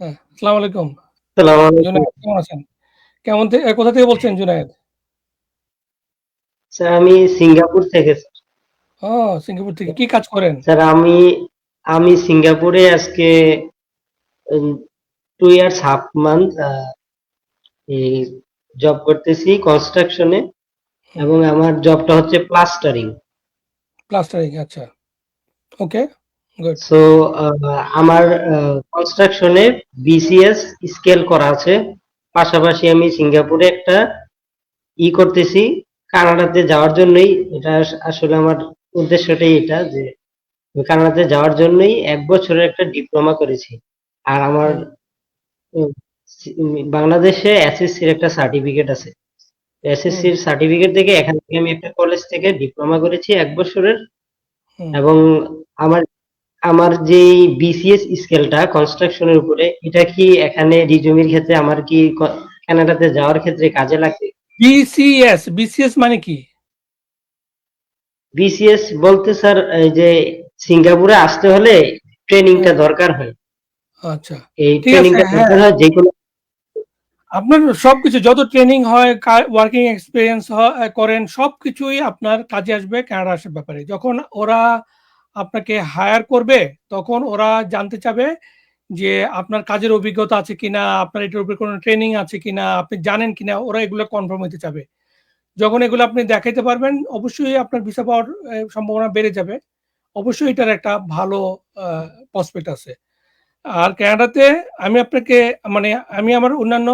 হ্যাঁ, আসসালামু আলাইকুম। জুনায়েদ কেমন আছেন? কেমন কোথা থেকে বলছেন জুনায়েদ? স্যার আমি সিঙ্গাপুর থেকে ও সিঙ্গাপুর থেকে। কি কাজ করেন? স্যার আমি আমি সিঙ্গাপুরে আজকে 2 ইয়ার্স হাফ মান্থ জব করতেছি কনস্ট্রাকশনে এবং আমার জবটা হচ্ছে প্লাস্টারিং। প্লাস্টারিং আচ্ছা। ওকে। সো আ আমার কনস্ট্রাকশনে বিসিএস স্কেল করা আছে। পাশাপাশি আমি সিঙ্গাপুরে একটা ই করতেছি কানাডাতে যাওয়ার জন্যই এটা আসলে আমার উদ্দেশ্যটাই এটা যে কানাডাতে যাওয়ার জন্যই ১ বছরের একটা ডিপ্লোমা করেছি। আর আমার বাংলাদেশে এসএসসির একটা সার্টিফিকেট আছে। এসএসসির। সার্টিফিকেট থেকে এখান থেকে আমি একটা কলেজ থেকে ডিপ্লোমা করেছি ১ বছরের এবং আমার আমার যে বিসিএস স্কেলটা কনস্ট্রাকশনের উপরে এটা কি এখানে রিজিউমের ক্ষেত্রে আমার কি কানাডাতে যাওয়ার ক্ষেত্রে কাজে লাগবে? বিসিএস, বিসিএস মানে কি? বিসিএস বলতে স্যার এই যে সিঙ্গাপুরে আসতে হলে ট্রেনিংটা। দরকার হয়। আচ্ছা। এই ট্রেনিংটা হ্যাঁ। দরকার হয় যেকোনো আপনার সবকিছু যত ট্রেনিং হয়, ওয়ার্কিং এক্সপেরিয়েন্স করেন সবকিছুই আপনার কাজে আসবে কানাডা আসার ব্যাপারে। যখন ওরা আপনাকে হায়ার করবে তখন ওরা জানতে চাবে যে আপনার কাজের অভিজ্ঞতা আছে কিনা, আপনার এটার উপরে কোনো ট্রেনিং আছে কিনা, আপনি জানেন কিনা ওরা এগুলো কনফার্ম হতে চাবে। যখন এগুলো আপনি দেখাইতে পারবেন অবশ্যই আপনার ভিসা পাওয়ার সম্ভাবনা বেড়ে যাবে। অবশ্যই এটার একটা ভালো প্রসপেক্ট আছে। আর কানাডাতে আমি আপনাকে মানে আমি আমার অন্যান্য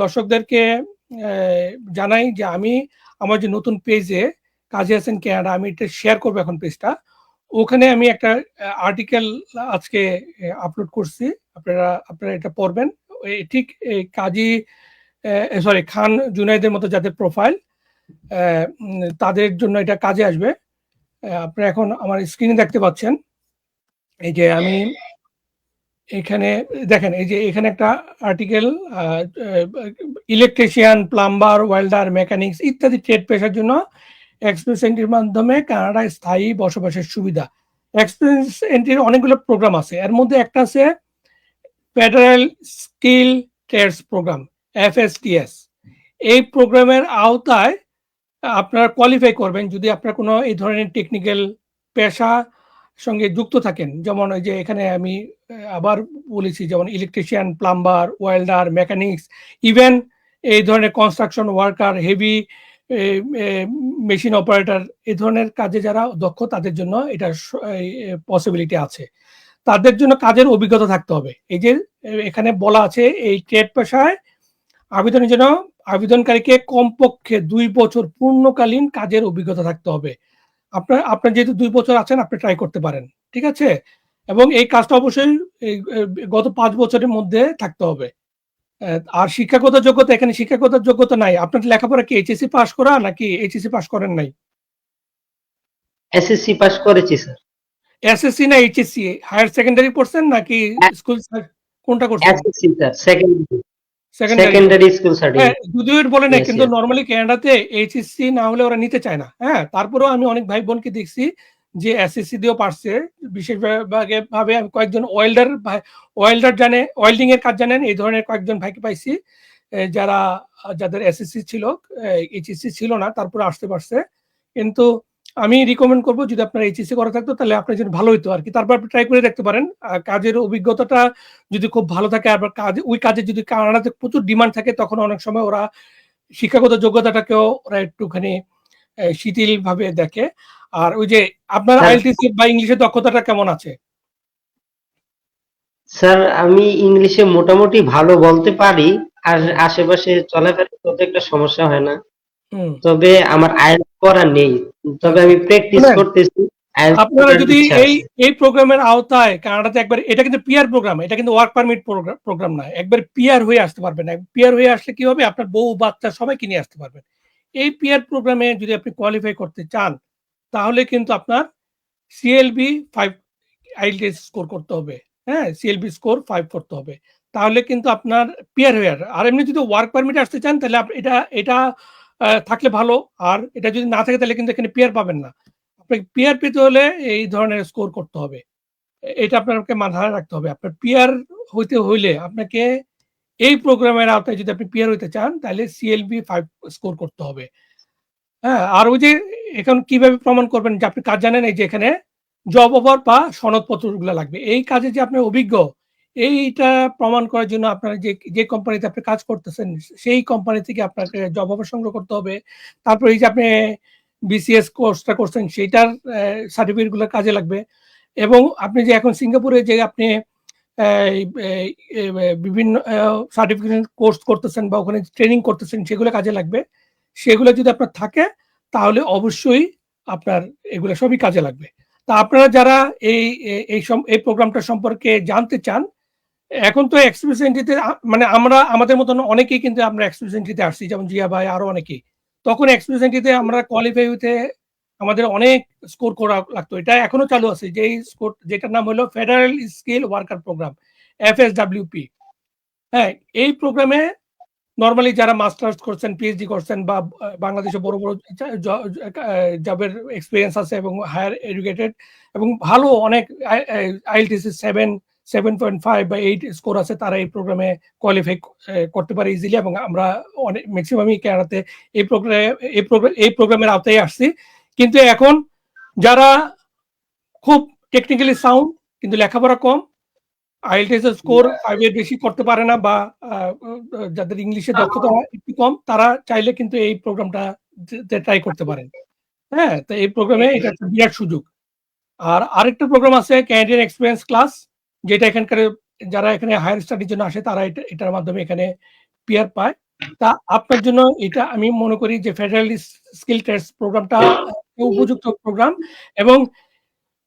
দর্শকদেরকে জানাই যে আমি আমার যে নতুন পেজে কাজী হাসান কানাডা আমি এটা শেয়ার করব এখন পেজটা। ওখানে আমি একটা আর্টিকেল আজকে আপলোড করছি। আপনারা আপনারা এটা পড়বেন। ঠিক কাজী সরি খান জুনাইদের মতো যাদের প্রোফাইল তাদের জন্য এটা কাজে আসবে। আপনারা এখন আমার স্ক্রিনে দেখতে পাচ্ছেন। এই যে আমি এখানে দেখেন এই যে এখানে একটা article electrician, plumber, welder, mechanics ইত্যাদি ট্রেড পেশার জন্য এক্সপ্রেস এন্ট্রির মাধ্যমে কানাডায় স্থায়ী বসবাসের সুবিধা। এক্সপ্রেস এন্ট্রির অনেকগুলো প্রোগ্রাম আছে। এর মধ্যে একটা আছে federal skill trades program FSTS. এই প্রোগ্রামের আওতায় আপনারা কোয়ালিফাই করবেন যদি আপনার কোনো এই ধরনের টেকনিক্যাল পেশা সঙ্গে যুক্ত থাকেন। যেমন ওই যে এখানে আমি আবার বলেছি যেমন electrician, plumber, welder, mechanics even এই ধরনের construction worker, heavy machine operator এ ধরনের কাজে যারা দক্ষ, তাদের জন্য এটা পসিবিলিটি আছে। তাদের জন্য কাজের অভিজ্ঞতা থাকতে হবে। এই যে এখানে বলা আছে, এই ট্রেড পেশায় আবেদনের জন্য আবেদনকারীকে কমপক্ষে দুই বছর পূর্ণকালীন কাজের অভিজ্ঞতা থাকতে হবে। আপনার আপনার যেহেতু দুই বছর আছেন, আপনি ট্রাই করতে পারেন। ঠিক আছে? এবং এই কাজটা অবশ্যই গত পাঁচ বছরের মধ্যে থাকতে হবে। আর শিক্ষাগত যোগ্যতা এখানে শিক্ষাগত যোগ্যতা নাই। আপনার লেখাপড়া কি এইচএসসি পাস করা নাকি এইচএসসি পাস করেন নাই? এসএসসি পাস করেছি স্যার। এসএসসি না এইচএসসি? হায়ার সেকেন্ডারি পড়ছেন নাকি স্কুল সার কোনটা করছেন? SSC sir secondary. Secondary. Secondary school হ্যাঁ, সার্টিফিকেট। যদিও বলে ইয়েস, কিন্তু। নরমালি কানাডাতে এইচএসসি না হলে ওরা নিতে চায় না। হ্যাঁ? তারপরেও আমি অনেক ভাই-বোনকে দেখছি যে এসএসসি দিয়েও পারছে। বিশেষভাবে ভাবে কয়েকজন ওয়েল্ডার ওয়েল্ডার জানে, ওয়েল্ডিং এর কাজ জানেন এই ধরনের কয়েকজন ভাইকে পাইছি। যারা যাদের এসএসসি ছিল, এ এইচএসসি ছিল না তারপরে আসতে পারছে। কিন্তু আমি রিকমেন্ড করব যদি আপনার এইচএসসি করা থাকতো তাহলে আপনার জন্য ভালো হইতো আরকি। তারপর আপনি ট্রাই করে দেখতে পারেন। কাজের অভিজ্ঞতাটা যদি খুব ভালো থাকে আবার কাজ ওই কাজে যদি কানাডাতে প্রচুর ডিমান্ড থাকে তখন অনেক সময় ওরা শিক্ষাগত যোগ্যতাটাকেও ওরা একটুখানি শিথিলভাবে দেখে। আর ওই যে আপনার স্যার আইএলটিএস বা ইংলিশের দক্ষতাটা কেমন আছে? স্যার আমি ইংলিশে মোটামুটি ভালো বলতে পারি। আর আশেপাশে চলাফেরা করতে একটা সমস্যা হয় না। তবে আমার IELTS করা নেই। তবে। আমি প্র্যাকটিস করতেছি। আপনারা যদি এই এই প্রোগ্রামের আওতায় কানাডাতে একবার এটা কিন্তু পিয়ার প্রোগ্রাম। এটা কিন্তু ওয়ার্ক পারমিট প্রোগ্রাম না। একবার পিয়ার হয়ে আসতে পারবেন। পিয়ার হয়ে আসলে কি হবে? আপনার বউ, বাচ্চা সবাইকে নিয়ে আসতে পারবেন। এই পিয়ার প্রোগ্রামে যদি আপনি কোয়ালিফাই করতে চান তাহলে কিন্তু আপনার সিএলবি ফাইভ আইএলটিএস স্কোর করতে হবে। হ্যাঁ? সিএলবি স্কোর ফাইভ করতে হবে। তাহলে কিন্তু আপনার পিআর হয়ে আর এমনি যদি ওয়ার্ক পারমিট আসতে চান, তাহলে এটা এটা থাকলে ভালো। আর এটা যদি না থাকে, তাহলে কিন্তু এখানে পিআর পাবেন না। আপনাকে পিআর পেতে হলে এই ধরনের স্কোর করতে হবে। এটা আপনাকে মাথায় রাখতে হবে। আপনার পিআর হইতে হইলে আপনাকে এই প্রোগ্রামের আওতায় যদি আপনি পিআর হইতে চান, তাহলে সিএলবি ফাইভ স্কোর করতে হবে। হ্যাঁ? আর ওই যে এখন কীভাবে প্রমাণ করবেন যে আপনি কাজ জানেন এই যে এখানে জব অফার বা সনদপত্রগুলা লাগবে। এই কাজে যে আপনার অভিজ্ঞ এইটা প্রমাণ করার জন্য আপনার যে, যে কোম্পানিতে আপনি কাজ করতেছেন সেই কোম্পানি থেকে আপনাকে জব অফার সংগ্রহ করতে হবে। তারপর এই যে আপনি বিসিএস কোর্সটা করছেন সেইটার অ্যা সার্টিফিকেটগুলো কাজে লাগবে। এবং আপনি যে এখন সিঙ্গাপুরে যে আপনি বিভিন্ন সার্টিফিকেশন কোর্স করতেছেন বা ওখানে ট্রেনিং করতেছেন সেগুলো কাজে লাগবে। সেগুলো যদি আপনার থাকে তাহলে অবশ্যই আপনার এগুলো সবই কাজে লাগবে। তা আপনারা যারা এই এই এই প্রোগ্রামটা সম্পর্কে জানতে চান, এখন তো এক্সপ্রেস এন্ট্রিতে মানে আমরা আমাদের মতন অনেকেই কিন্তু আমরা এক্সপ্রেস এন্ট্রিতে আসছি যেমন জিয়া ভাই আরও অনেকেই। তখন এক্সপ্রেস এন্ট্রিতে আমরা কোয়ালিফাই হইতে আমাদের অনেক স্কোর করা লাগতো। এটা এখনও চালু আছে। যেই স্কোর যেটার নাম হলো federal skill worker program FSWP. হ্যাঁ? এই প্রোগ্রামে নরমালি যারা মাস্টার্স করছেন, পিএইচডি করছেন বা বাংলাদেশে বড়, বড় জবের এক্সপিরিয়েন্স আছে এবং হায়ার এডুকেটেড এবং ভালো অনেক আই আই আইএলটিএস 7, 7.5 বা এইট স্কোর আছে তারা এই প্রোগ্রামে কোয়ালিফাই করতে পারে ইজিলি এবং আমরা অনেক ম্যাক্সিমামই কানাডাতে এই প্রোগ্রা এই প্রোগ্রা এই প্রোগ্রামের আওতায় আসছি। কিন্তু এখন যারা খুব টেকনিক্যালি সাউন্ড কিন্তু লেখাপড়া কম, আইএলটিএস এর স্কোর 5 এর বেশি করতে পারে না বা যাদের ইংলিশে দক্ষতা একটু কম তারা চাইলে কিন্তু এই প্রোগ্রামটা ট্রাই করতে পারেন। হ্যাঁ? তো এই প্রোগ্রামে এটা একটা বিরাট সুযোগ। আর আরেকটা প্রোগ্রাম আছে ক্যানাডিয়ান এক্সপিরিয়েন্স ক্লাস যেটা এখানকার যারা এখানে হায়ার স্টাডির জন্য আসে তারা এটা এটার মাধ্যমে এখানে পিআর পায়। তা আপনার জন্য এটা আমি মনে করি যে ফেডারেল স্কিল টেস্ট প্রোগ্রামটা উপযুক্ত প্রোগ্রাম এবং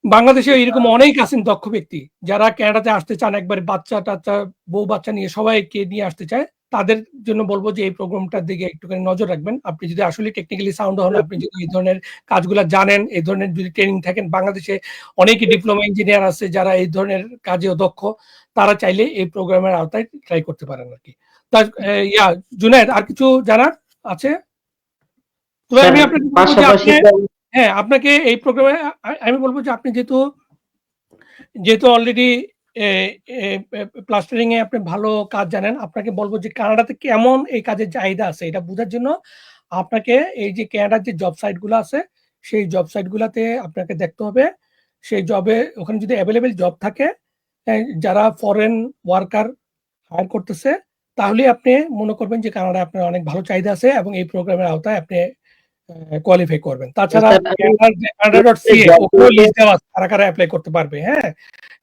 বাংলাদেশে এরকম অনেক আছেন দক্ষ ব্যক্তি যারা কানাডাতে আসতে চান একবার বাচ্চা-টাচ্চা, বউ-বাচ্চা নিয়ে সবাইকে নিয়ে আসতে চায়। তাদের জন্য বলব যে এই প্রোগ্রামটার দিকে একটুখানি নজর রাখবেন। আপনি যদি আসলে টেকনিক্যালি সাউন্ড হন, আপনি যদি এই ধরনের কাজগুলা জানেন, এই ধরনের যদি ট্রেনিং থাকেন, বাংলাদেশে অনেকই ডিপ্লোমা ইঞ্জিনিয়ার আছে যারা এই ধরনের কাজেও দক্ষ। তারা চাইলে এই প্রোগ্রামের আওতায় ট্রাই করতে পারেন আরকি। তা এ ইয়া জুনায়েদ আর কিছু জানার আছে? তবে আমি আপনাকে হ্যাঁ, আপনাকে এই প্রোগ্রামে আমি বলব যে আপনি যেহেতু যেহেতু অলরেডি প্লাস্টারিং এ আপনি ভালো কাজ জানেন, আপনাকে বলব যে কানাডাতে কেমন এই কাজের চাহিদা আছে এটা বোঝার জন্য আপনাকে এই যে কানাডার যে জব সাইটগুলো আছে, সেই জব সাইট গুলাতে আপনাকে দেখতে হবে। সেই জবে ওখানে যদি অ্যাভেলেবেল জব থাকে, হ্যাঁ, যারা ফরেন ওয়ার্কার হায়ার করতেছে, তাহলেই আপনি মনে করবেন যে কানাডায় আপনার অনেক ভালো চাহিদা আছে এবং এই প্রোগ্রামের আওতায় আপনি কোয়ালিফাই করবেন। তাছাড়া কারা, কারা এপ্লাই করতে পারবে, হ্যাঁ?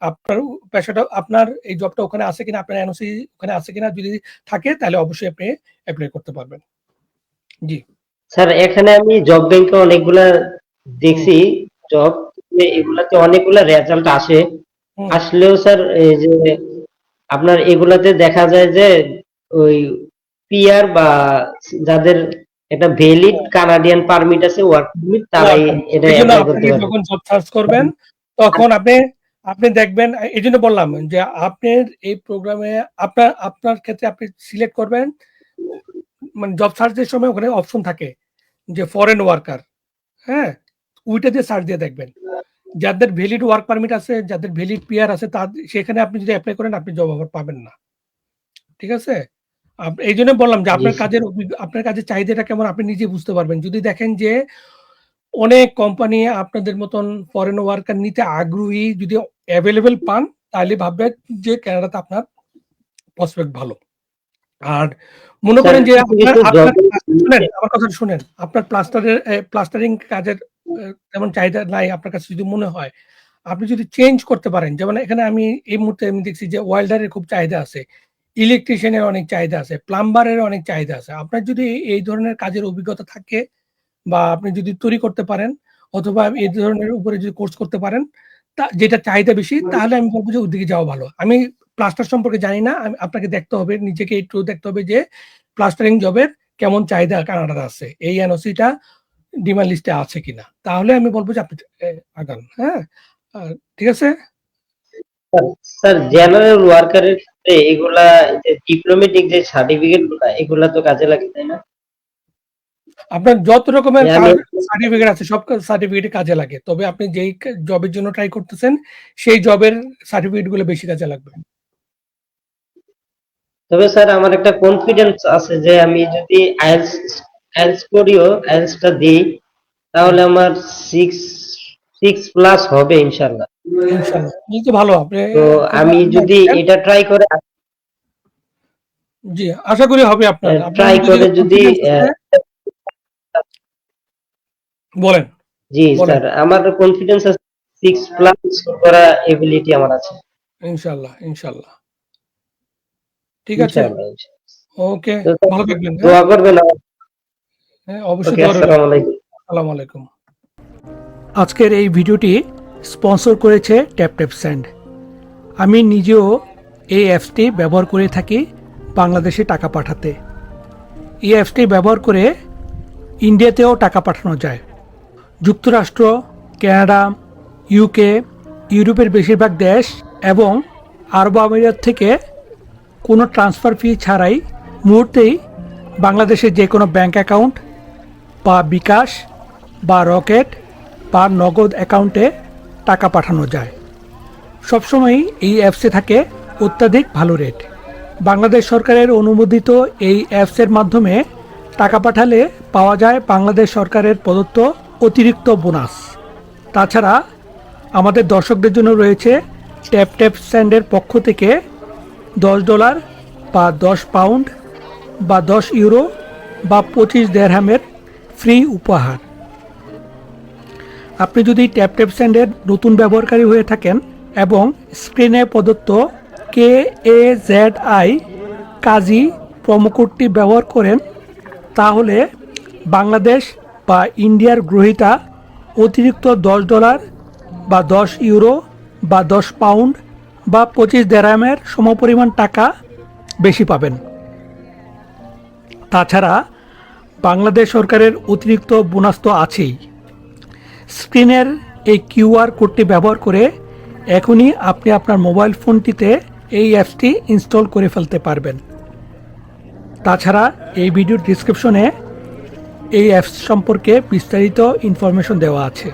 আপনার পেশাটা আপনার এই জবটা ওখানে আছে কিনা, আপনার এনওসি ওখানে আছে কিনা যদি থাকে তাহলে অবশ্যই আপনি এপ্লাই করতে পারবেন। জি। স্যার এখানে আমি জব ব্যাংকে অনেকগুলা দেখছি জব এগুলাতে অনেকগুলা রেজাল্ট আসে। আসলেও স্যার এই যে আপনার এগুলাতে দেখা যায় যে ওই পিআর বা যাদের একটা ভ্যালিড কানাডিয়ান পারমিট আছে ওয়ার্ক পারমিট তারাই এটা এজন্য এপ্লাই করতে পারবে। যখন জব সার্চ করবেন তখন আপনি আপনি দেখবেন এ এজন্য বললাম যে আপনার এই প্রোগ্রামে আপনার আপনার ক্ষেত্রে আপনি সিলেক্ট করবেন মানে জব সার্চ এর সময় ওখানে অপশন থাকে যে ফরেন ওয়ার্কার, হ্যাঁ? ওইটা দিয়ে সার্চ দিয়ে দেখবেন। যাদের ভ্যালিড ওয়ার্ক পারমিট আছে, যাদের ভ্যালিড পিআর আছে তা সেখানে আপনি যদি অ্যাপ্লাই করেন আপনি জব অফার পাবেন না। ঠিক আছে? আপ এইজন্য বললাম যে আপনার কাজের আপনার কাজের চাহিদাটা কেমন আপনি নিজে বুঝতে পারবেন। যদি দেখেন যে অনেক কোম্পানি আপনাদের মতন ফরেন ওয়ার্কার নিতে আগ্রহী যদি এভেইলেবল পান তাহলে ভাববেন যে কানাডাতে আপনার প্রসপেক্ট ভালো। আর মনে করেন যে শুনেন আমার কথা শুনেন। আপনার প্লাস্টারের প্লাস্টারিং কাজের তেমন চাহিদা নাই আপনার কাছে যদি মনে হয়, আপনি যদি চেঞ্জ করতে পারেন যেমন এখানে আমি এই মুহূর্তে আমি দেখছি যে ওয়েল্ডারের খুব চাহিদা আছে। ইলেকট্রিশিয়ান এর অনেক চাহিদা আছে, প্লাম্বারের অনেক চাহিদা আছে। আপনার যদি এই ধরনের কাজের অভিজ্ঞতা থাকে বা আপনি যদি তৈরি করতে পারেন অথবা এই ধরনের উপরে যদি কোর্স করতে পারেন, তা যেটা চাহিদা বেশি তাহলে আমি বলব যে ওদিকে যাওয়া ভালো। আমি প্লাস্টার সম্পর্কে জানি না। আমি আপনাকে দেখতে হবে নিজেকে একটু দেখতে হবে যে প্লাস্টারিং জবের কেমন চাহিদা কানাডাতে আছে। এই এনওসিটা ডিমান্ড লিস্টে আছে কিনা। তাহলে আমি বলব যে আপনি আগান, হ্যাঁ? ঠিক আছে? স্যার, জেনারেল ওয়ার্কারের এগুলা ডিপ্লোমেটিক যে সার্টিফিকেটগুলা এগুলা তো কাজে লাগে, তাই না? আপনার যত রকমের হ্যাঁ, সার্টিফিকেট আছে সব সার্টিফিকেট কাজে লাগে। তবে আপনি যেই জবের জন্য ট্রাই করতেছেন সেই জবের সার্টিফিকেটগুলো বেশি কাজে লাগবে। তবে স্যার আমার একটা কনফিডেন্স আছে যে আমি যদি আইএলস আইএলস করিও আইএলসটা দিই তাহলে আমার সিক্স সিক্স প্লাস হবে ইনশাল্লাহ তো ভালো আপনি তো আমি যদি এটা ট্রাই করে জি আশা করি হবে আপনার। ট্রাই করে যদি বলেন। জি স্যার আমার কনফিডেন্স আছে সিক্স প্লাস করা এবিলিটি আমার আছে। ইনশাআল্লাহ ইনশাআল্লাহ। ঠিক আছে। ওকে ভালো থাকবেন হ্যাঁ? দোয়া করবেন হ্যাঁ অবশ্যই ওকে আসসালামু আলাইকুম। আসসালামু আলাইকুম। আজকের এই ভিডিওটি স্পন্সর করেছে ট্যাপ ট্যাপ স্যান্ড। আমি নিজেও এই অ্যাপসটি ব্যবহার করে থাকি বাংলাদেশে টাকা পাঠাতে। এই অ্যাপসটি ব্যবহার করে ইন্ডিয়াতেও টাকা পাঠানো যায়। যুক্তরাষ্ট্র, কানাডা, ইউকে, ইউরোপের বেশিরভাগ দেশ এবং আরব আমিরাত থেকে কোনো ট্রান্সফার ফি ছাড়াই মুহূর্তেই বাংলাদেশের যে কোনো ব্যাঙ্ক অ্যাকাউন্ট বা বিকাশ বা রকেট বা নগদ অ্যাকাউন্টে টাকা পাঠানো যায়। সবসময়ই এই অ্যাপসে থাকে অত্যাধিক ভালো রেট। বাংলাদেশ সরকারের অনুমোদিত এই অ্যাপসের মাধ্যমে টাকা পাঠালে পাওয়া যায় বাংলাদেশ সরকারের প্রদত্ত অতিরিক্ত বোনাস। তাছাড়া আমাদের দর্শকদের জন্য রয়েছে ট্যাপ ট্যাপ স্যান্ডের পক্ষ থেকে দশ ডলার বা দশ পাউন্ড বা দশ ইউরো বা পঁচিশ দেড়হামের ফ্রি উপহার। আপনি যদি ট্যাপ ট্যাপ স্যান্ডের নতুন ব্যবহারকারী হয়ে থাকেন এবং স্ক্রিনে প্রদত্ত কে এ জেড আই কাজী প্রোমোকোডটি ব্যবহার করেন, তাহলে বাংলাদেশ বা ইন্ডিয়ার গ্রহীতা অতিরিক্ত দশ ডলার বা দশ ইউরো বা দশ পাউন্ড বা পঁচিশ দেড়ামের সমপরিমাণ টাকা বেশি পাবেন। তাছাড়া বাংলাদেশ সরকারের অতিরিক্ত বোনাস তো আছেই। স্ক্রিনের এই কিউআর কোডটি ব্যবহার করে এখনই আপনি আপনার মোবাইল ফোনটিতে এই অ্যাপসটি ইনস্টল করে ফেলতে পারবেন। তাছাড়া এই ভিডিওর ডিসক্রিপশনে এই অ্যাপস সম্পর্কে বিস্তারিত ইনফরমেশন দেওয়া আছে।